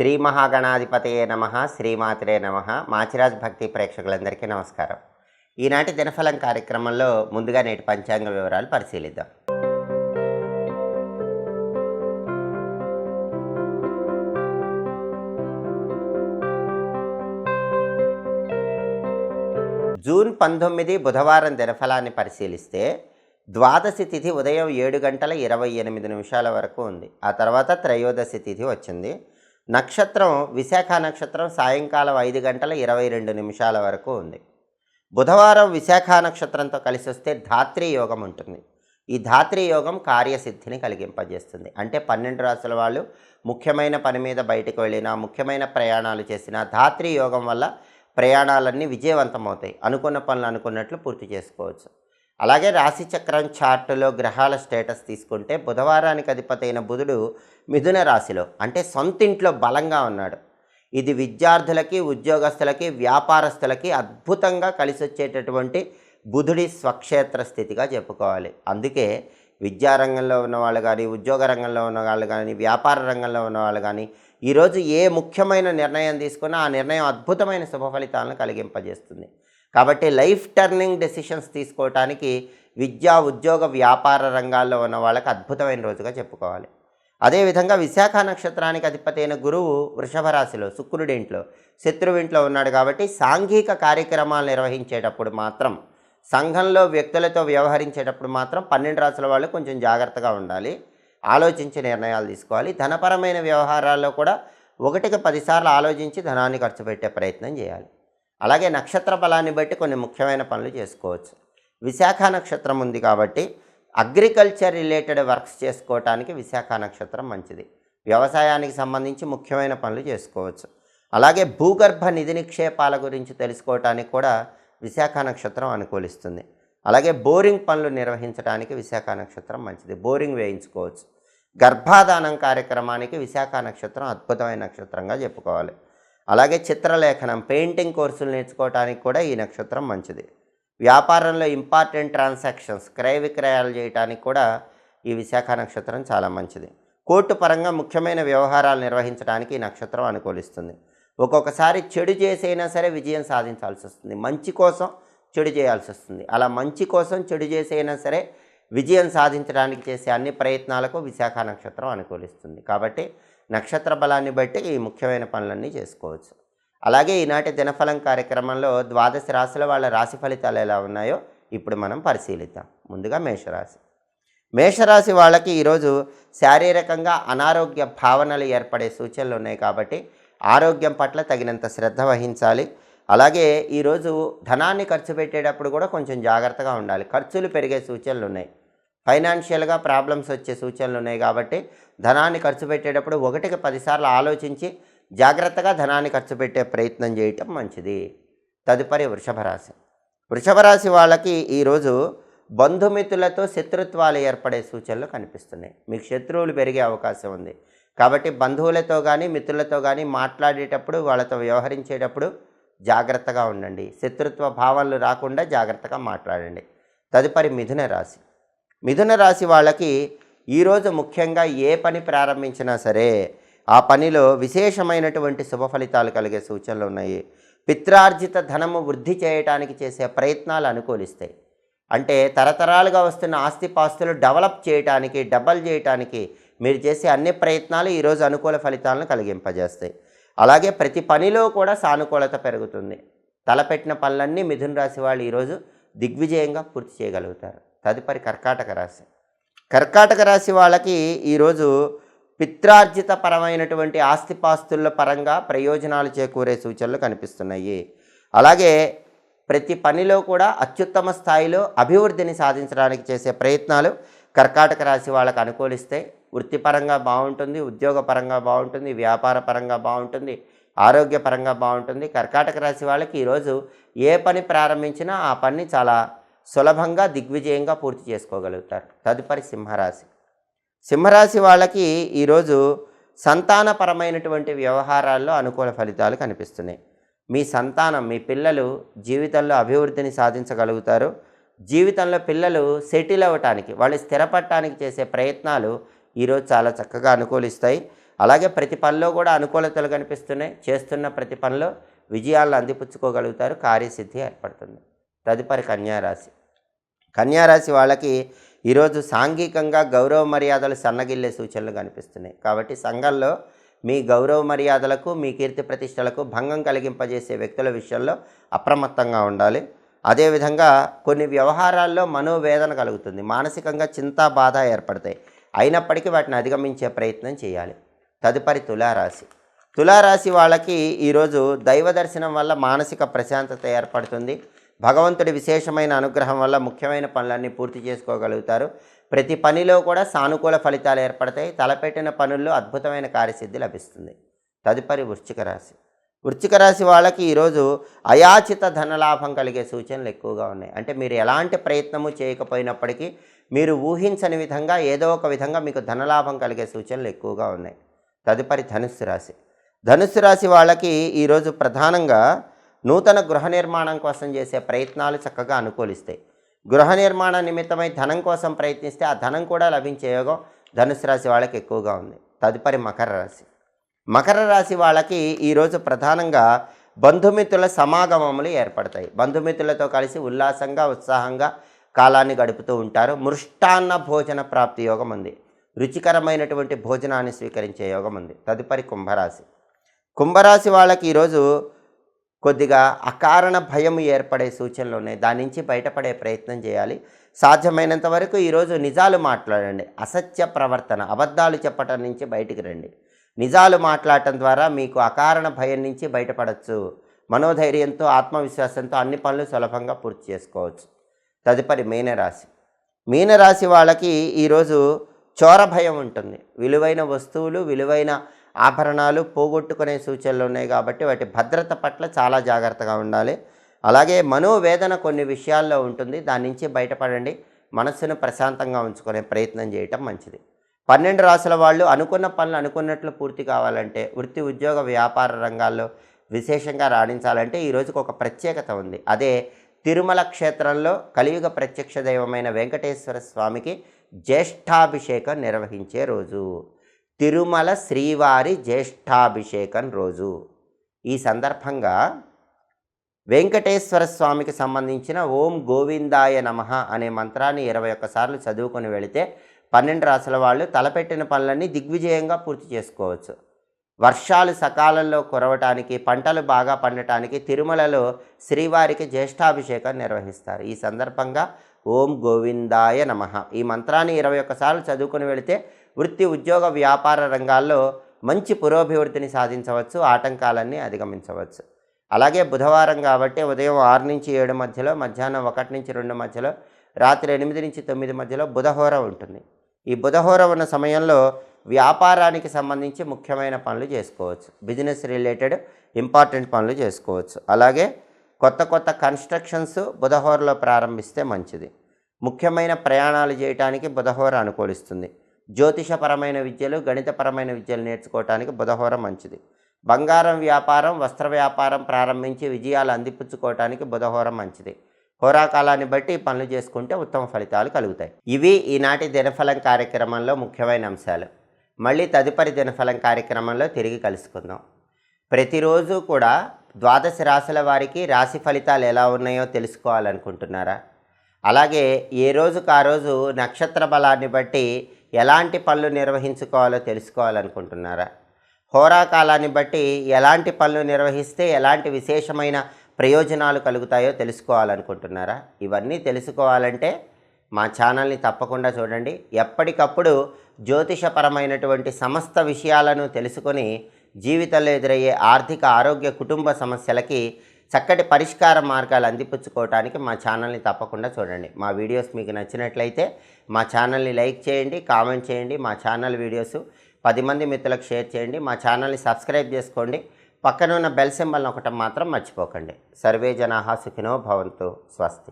శ్రీ మహాగణాధిపతయే నమ శ్రీమాతరే నమ. మాచిరాజ్ భక్తి ప్రేక్షకులందరికీ నమస్కారం. ఈనాటి దినఫలం కార్యక్రమంలో ముందుగా నేటి పంచాంగ వివరాలు పరిశీలిద్దాం. జూన్ పంతొమ్మిది బుధవారం దినఫలాన్ని పరిశీలిస్తే ద్వాదశి తిథి ఉదయం ఏడు గంటల ఇరవై ఎనిమిది నిమిషాల వరకు ఉంది. ఆ తర్వాత త్రయోదశి తిథి వచ్చింది. నక్షత్రం విశాఖ నక్షత్రం సాయంకాలం ఐదు గంటల ఇరవై రెండు నిమిషాల వరకు ఉంది. బుధవారం విశాఖ నక్షత్రంతో కలిసి వస్తే ధాత్రి యోగం ఉంటుంది. ఈ ధాత్రి యోగం కార్యసిద్ధిని కలిగింపజేస్తుంది. అంటే పన్నెండు రాసుల వాళ్ళు ముఖ్యమైన పని మీద బయటకు వెళ్ళినా ముఖ్యమైన ప్రయాణాలు చేసినా ధాత్రి యోగం వల్ల ప్రయాణాలన్నీ విజయవంతమవుతాయి. అనుకున్న పనులు అనుకున్నట్లు పూర్తి చేసుకోవచ్చు. అలాగే రాశి చక్రం చార్టులో గ్రహాల స్టేటస్ తీసుకుంటే బుధవారానికి అధిపతైన బుధుడు మిథున రాశిలో అంటే సొంతింట్లో బలంగా ఉన్నాడు. ఇది విద్యార్థులకి ఉద్యోగస్తులకి వ్యాపారస్తులకి అద్భుతంగా కలిసి వచ్చేటటువంటి బుధుడి స్వక్షేత్ర స్థితిగా చెప్పుకోవాలి. అందుకే విద్యారంగంలో ఉన్నవాళ్ళు కానీ ఉద్యోగ రంగంలో ఉన్నవాళ్ళు కానీ వ్యాపార రంగంలో ఉన్న వాళ్ళు కానీ ఈరోజు ఏ ముఖ్యమైన నిర్ణయం తీసుకున్నా ఆ నిర్ణయం అద్భుతమైన శుభ ఫలితాలను కలిగింపజేస్తుంది. కాబట్టి లైఫ్ టర్నింగ్ డెసిషన్స్ తీసుకోవటానికి విద్యా ఉద్యోగ వ్యాపార రంగాల్లో ఉన్న వాళ్ళకి అద్భుతమైన రోజుగా చెప్పుకోవాలి. అదేవిధంగా విశాఖ నక్షత్రానికి అధిపతి అయిన గురువు వృషభ రాశిలో శుక్రుడి ఇంట్లో శత్రువింట్లో ఉన్నాడు కాబట్టి సాంఘిక కార్యక్రమాలు నిర్వహించేటప్పుడు మాత్రం సంఘంలో వ్యక్తులతో వ్యవహరించేటప్పుడు మాత్రం పన్నెండు రాసుల వాళ్ళు కొంచెం జాగ్రత్తగా ఉండాలి. ఆలోచించి నిర్ణయాలు తీసుకోవాలి. ధనపరమైన వ్యవహారాల్లో కూడా ఒకటికి పదిసార్లు ఆలోచించి ధనాన్ని ఖర్చు పెట్టే ప్రయత్నం చేయాలి. అలాగే నక్షత్ర బలాన్ని బట్టి కొన్ని ముఖ్యమైన పనులు చేసుకోవచ్చు. విశాఖ నక్షత్రం ఉంది కాబట్టి అగ్రికల్చర్ రిలేటెడ్ వర్క్స్ చేసుకోవటానికి విశాఖ నక్షత్రం మంచిది. వ్యవసాయానికి సంబంధించి ముఖ్యమైన పనులు చేసుకోవచ్చు. అలాగే భూగర్భ నిధి నిక్షేపాల గురించి తెలుసుకోవటానికి కూడా విశాఖ నక్షత్రం అనుకూలిస్తుంది. అలాగే బోరింగ్ పనులు నిర్వహించడానికి విశాఖ నక్షత్రం మంచిది. బోరింగ్ వేయించుకోవచ్చు. గర్భాధానం కార్యక్రమానికి విశాఖ నక్షత్రం అద్భుతమైన నక్షత్రంగా చెప్పుకోవాలి. అలాగే చిత్రలేఖనం పెయింటింగ్ కోర్సులు నేర్చుకోవడానికి కూడా ఈ నక్షత్రం మంచిది. వ్యాపారంలో ఇంపార్టెంట్ ట్రాన్సాక్షన్స్ క్రయ విక్రయాలు చేయడానికి కూడా ఈ విశాఖ నక్షత్రం చాలా మంచిది. కోర్టు పరంగా ముఖ్యమైన వ్యవహారాలు నిర్వహించడానికి ఈ నక్షత్రం అనుకూలిస్తుంది. ఒక్కొక్కసారి చెడు చేసైనా సరే విజయం సాధించాల్సి వస్తుంది. మంచి కోసం చెడు చేయాల్సి వస్తుంది. అలా మంచి కోసం చెడు చేసైనా సరే విజయం సాధించడానికి చేసే అన్ని ప్రయత్నాలకు విశాఖ నక్షత్రం అనుకూలిస్తుంది. కాబట్టి నక్షత్ర బలాన్ని బట్టి ఈ ముఖ్యమైన పనులన్నీ చేసుకోవచ్చు. అలాగే ఈనాటి దినఫలం కార్యక్రమంలో ద్వాదశ రాశుల వాళ్ళ రాశి ఫలితాలు ఎలా ఉన్నాయో ఇప్పుడు మనం పరిశీలిద్దాం. ముందుగా మేషరాశి. మేషరాశి వాళ్ళకి ఈరోజు శారీరకంగా అనారోగ్య భావనలు ఏర్పడే సూచనలు ఉన్నాయి కాబట్టి ఆరోగ్యం పట్ల తగినంత శ్రద్ధ వహించాలి. అలాగే ఈరోజు ధనాన్ని ఖర్చు పెట్టేటప్పుడు కూడా కొంచెం జాగ్రత్తగా ఉండాలి. ఖర్చులు పెరిగే సూచనలు ఉన్నాయి. ఫైనాన్షియల్గా ప్రాబ్లమ్స్ వచ్చే సూచనలు ఉన్నాయి కాబట్టి ధనాన్ని ఖర్చు పెట్టేటప్పుడు ఒకటికి పదిసార్లు ఆలోచించి జాగ్రత్తగా ధనాన్ని ఖర్చు పెట్టే ప్రయత్నం చేయటం మంచిది. తదుపరి వృషభ రాశి వృషభ రాశి వాళ్ళకి ఈరోజు బంధుమిత్రులతో శత్రుత్వాలు ఏర్పడే సూచనలు కనిపిస్తున్నాయి. మీకు శత్రువులు పెరిగే అవకాశం ఉంది. కాబట్టి బంధువులతో కానీ మిత్రులతో కానీ మాట్లాడేటప్పుడు వాళ్ళతో వ్యవహరించేటప్పుడు జాగ్రత్తగా ఉండండి. శత్రుత్వ భావాలు రాకుండా జాగ్రత్తగా మాట్లాడండి. తదుపరి మిథున రాశి. మిథున రాశి వాళ్ళకి ఈరోజు ముఖ్యంగా ఏ పని ప్రారంభించినా సరే ఆ పనిలో విశేషమైనటువంటి శుభ ఫలితాలు కలిగే సూచనలు ఉన్నాయి. పిత్రార్జిత ధనము వృద్ధి చేయడానికి చేసే ప్రయత్నాలు అనుకూలిస్తాయి. అంటే తరతరాలుగా వస్తున్న ఆస్తిపాస్తులు డెవలప్ చేయటానికి డబల్ చేయటానికి మీరు చేసే అన్ని ప్రయత్నాలు ఈరోజు అనుకూల ఫలితాలను కలిగింపజేస్తాయి. అలాగే ప్రతి పనిలో కూడా సానుకూలత పెరుగుతుంది. తలపెట్టిన పనులన్నీ మిథున రాశి వాళ్ళు ఈరోజు దిగ్విజయంగా పూర్తి చేయగలుగుతారు. తదుపరి కర్కాటక రాశి. కర్కాటక రాశి వాళ్ళకి ఈరోజు పిత్రార్జిత పరమైనటువంటి ఆస్తిపాస్తుల పరంగా ప్రయోజనాలు చేకూరే సూచనలు కనిపిస్తున్నాయి. అలాగే ప్రతి పనిలో కూడా అత్యుత్తమ స్థాయిలో అభివృద్ధిని సాధించడానికి చేసే ప్రయత్నాలు కర్కాటక రాశి వాళ్ళకు అనుకూలిస్తే వృత్తిపరంగా బాగుంటుంది ఉద్యోగపరంగా బాగుంటుంది వ్యాపార పరంగా బాగుంటుంది ఆరోగ్యపరంగా బాగుంటుంది. కర్కాటక రాశి వాళ్ళకి ఈరోజు ఏ పని ప్రారంభించినా ఆ పని చాలా సులభంగా దిగ్విజయంగా పూర్తి చేసుకోగలుగుతారు. తదుపరి సింహరాశి. సింహరాశి వాళ్ళకి ఈరోజు సంతానపరమైనటువంటి వ్యవహారాల్లో అనుకూల ఫలితాలు కనిపిస్తున్నాయి. మీ సంతానం మీ పిల్లలు జీవితంలో అభివృద్ధిని సాధించగలుగుతారు. జీవితంలో పిల్లలు సెటిల్ అవ్వటానికి వాళ్ళు స్థిరపడటానికి చేసే ప్రయత్నాలు ఈరోజు చాలా చక్కగా అనుకూలిస్తాయి. అలాగే ప్రతి పనిలో కూడా అనుకూలతలు కనిపిస్తున్నాయి. చేస్తున్న ప్రతి పనిలో విజయాలను అందిపుచ్చుకోగలుగుతారు. కార్యసిద్ధి ఏర్పడుతుంది. తదుపరి కన్యారాశి. కన్యారాశి వాళ్ళకి ఈరోజు సాంఘికంగా గౌరవ మర్యాదలు సన్నగిల్లే సూచనలు కనిపిస్తున్నాయి. కాబట్టి సంఘంలో మీ గౌరవ మర్యాదలకు మీ కీర్తి ప్రతిష్టలకు భంగం కలిగింపజేసే వ్యక్తుల విషయంలో అప్రమత్తంగా ఉండాలి. అదేవిధంగా కొన్ని వ్యవహారాల్లో మనోవేదన కలుగుతుంది. మానసికంగా చింత బాధ ఏర్పడతాయి. అయినప్పటికీ వాటిని అధిగమించే ప్రయత్నం చేయాలి. తదుపరి తులారాశి. తులారాశి వాళ్ళకి ఈరోజు దైవ దర్శనం వల్ల మానసిక ప్రశాంతత ఏర్పడుతుంది. భగవంతుడి విశేషమైన అనుగ్రహం వల్ల ముఖ్యమైన పనులన్నీ పూర్తి చేసుకోగలుగుతారు. ప్రతి పనిలో కూడా సానుకూల ఫలితాలు ఏర్పడతాయి. తలపెట్టిన పనుల్లో అద్భుతమైన కార్యసిద్ధి లభిస్తుంది. తదుపరి వృశ్చిక రాశి. వృశ్చిక రాశి వాళ్ళకి ఈరోజు అయాచిత ధనలాభం కలిగే సూచనలు ఎక్కువగా ఉన్నాయి. అంటే మీరు ఎలాంటి ప్రయత్నము చేయకపోయినప్పటికీ మీరు ఊహించని విధంగా ఏదో ఒక విధంగా మీకు ధనలాభం కలిగే సూచనలు ఎక్కువగా ఉన్నాయి. తదుపరి ధనుస్సు రాశి. ధనుస్సు రాశి వాళ్ళకి ఈరోజు ప్రధానంగా నూతన గృహ నిర్మాణం కోసం చేసే ప్రయత్నాలు చక్కగా అనుకూలిస్తాయి. గృహ నిర్మాణ నిమిత్తమై ధనం కోసం ప్రయత్నిస్తే ఆ ధనం కూడా లభించే యోగం ధనుసు రాశి వాళ్ళకి ఎక్కువగా ఉంది. తదుపరి మకర రాశి. మకర రాశి వాళ్ళకి ఈరోజు ప్రధానంగా బంధుమిత్రుల సమాగమములు ఏర్పడతాయి. బంధుమిత్రులతో కలిసి ఉల్లాసంగా ఉత్సాహంగా కాలాన్ని గడుపుతూ ఉంటారు. మృష్టాన్న భోజన ప్రాప్తి యోగం ఉంది. రుచికరమైనటువంటి భోజనాన్ని స్వీకరించే యోగం ఉంది. తదుపరి కుంభరాశి. కుంభరాశి వాళ్ళకి ఈరోజు కొద్దిగా అకారణ భయం ఏర్పడే సూచనలు ఉన్నాయి దాని నుంచి బయటపడే ప్రయత్నం చేయాలి. సాధ్యమైనంత వరకు ఈరోజు నిజాలు మాట్లాడండి. అసత్య ప్రవర్తన అబద్ధాలు చెప్పటం నుంచి బయటికి రండి. నిజాలు మాట్లాడటం ద్వారా మీకు అకారణ భయం నుంచి బయటపడవచ్చు మనోధైర్యంతో ఆత్మవిశ్వాసంతో అన్ని పనులు సులభంగా పూర్తి చేసుకోవచ్చు. తదుపరి మీనరాశి. మీనరాశి వాళ్ళకి ఈరోజు చోర భయం ఉంటుంది. విలువైన వస్తువులు విలువైన ఆభరణాలు పోగొట్టుకునే సూచనలు ఉన్నాయి కాబట్టి వాటి భద్రత పట్ల చాలా జాగ్రత్తగా ఉండాలి. అలాగే మనోవేదన కొన్ని విషయాల్లో ఉంటుంది. దాని నుంచి బయటపడండి. మనస్సును ప్రశాంతంగా ఉంచుకునే ప్రయత్నం చేయటం మంచిది. పన్నెండు రాసుల వాళ్ళు అనుకున్న పనులు అనుకున్నట్లు పూర్తి కావాలంటే వృత్తి ఉద్యోగ వ్యాపార రంగాల్లో విశేషంగా రాణించాలంటే ఈ రోజుకు ఒక ప్రత్యేకత ఉంది. అదే తిరుమల క్షేత్రంలో కలియుగ ప్రత్యక్ష దైవమైన వెంకటేశ్వర స్వామికి జ్యేష్ఠాభిషేకం నిర్వహించే రోజు. తిరుమల శ్రీవారి జ్యేష్ఠాభిషేకం రోజు. ఈ సందర్భంగా వెంకటేశ్వర స్వామికి సంబంధించిన ఓం గోవిందాయ నమః అనే మంత్రాన్ని ఇరవై ఒక్కసార్లు చదువుకొని వెళితే పన్నెండు రాసుల వాళ్ళు తలపెట్టిన పనులన్నీ దిగ్విజయంగా పూర్తి చేసుకోవచ్చు. వర్షాలు సకాలంలో కురవటానికి పంటలు బాగా పండటానికి తిరుమలలో శ్రీవారికి జ్యేష్ఠాభిషేకం నిర్వహిస్తారు. ఈ సందర్భంగా ఓం గోవిందాయ నమః. ఈ మంత్రాన్ని ఇరవై ఒక్కసార్లు చదువుకొని వెళితే వృత్తి ఉద్యోగ వ్యాపార రంగాల్లో మంచి పురోభివృద్ధిని సాధించవచ్చు ఆటంకాలన్నీ అధిగమించవచ్చు. అలాగే బుధవారం కాబట్టి ఉదయం ఆరు నుంచి ఏడు మధ్యలో మధ్యాహ్నం ఒకటి నుంచి రెండు మధ్యలో రాత్రి ఎనిమిది నుంచి తొమ్మిది మధ్యలో బుధహోర ఉంటుంది. ఈ బుధహోర ఉన్న సమయంలో వ్యాపారానికి సంబంధించి ముఖ్యమైన పనులు చేసుకోవచ్చు. బిజినెస్ రిలేటెడ్ ఇంపార్టెంట్ పనులు చేసుకోవచ్చు. అలాగే కొత్త కొత్త కన్స్ట్రక్షన్స్ బుధహోరలో ప్రారంభిస్తే మంచిది. ముఖ్యమైన ప్రయాణాలు చేయటానికి బుధహోర అనుకూలిస్తుంది. జ్యోతిషపరమైన విద్యలు గణితపరమైన విద్యలు నేర్చుకోవటానికి బుధహోర మంచిది. బంగారం వ్యాపారం వస్త్ర వ్యాపారం ప్రారంభించి విజయాలు అందిపుచ్చుకోవటానికి బుధహోర మంచిది. హోరాకాలాన్ని బట్టి పనులు చేసుకుంటే ఉత్తమ ఫలితాలు కలుగుతాయి. ఇవి ఈనాటి దినఫలం కార్యక్రమంలో ముఖ్యమైన అంశాలు. మళ్ళీ తదుపరి దినఫలం కార్యక్రమంలో తిరిగి కలుసుకుందాం. ప్రతిరోజు కూడా ద్వాదశ రాశుల వారికి రాశి ఫలితాలు ఎలా ఉన్నాయో తెలుసుకోవాలనుకుంటున్నారా? అలాగే ఏ రోజుకు ఆ రోజు నక్షత్ర బలాన్ని బట్టి ఎలాంటి పనులు నిర్వహించుకోవాలో తెలుసుకోవాలనుకుంటున్నారా? హోరాకాలాన్ని బట్టి ఎలాంటి పనులు నిర్వహిస్తే ఎలాంటి విశేషమైన ప్రయోజనాలు కలుగుతాయో తెలుసుకోవాలనుకుంటున్నారా? ఇవన్నీ తెలుసుకోవాలంటే మా ఛానల్ని తప్పకుండా చూడండి. ఎప్పటికప్పుడు జ్యోతిషపరమైనటువంటి సమస్త విషయాలను తెలుసుకొని జీవితంలో ఎదురయ్యే ఆర్థిక ఆరోగ్య కుటుంబ సమస్యలకి చక్కటి పరిష్కార మార్గాలు అందిపుచ్చుకోవడానికి మా ఛానల్ని తప్పకుండా చూడండి. మా వీడియోస్ మీకు నచ్చినట్లయితే మా ఛానల్ని లైక్ చేయండి కామెంట్ చేయండి మా ఛానల్ వీడియోస్ పది మంది మిత్రులకు షేర్ చేయండి మా ఛానల్ని సబ్స్క్రైబ్ చేసుకోండి. పక్కన ఉన్న బెల్ సింబల్ని ఒకటి మాత్రం మర్చిపోకండి. సర్వే జనాహా సుఖినో భవంతు స్వస్తి.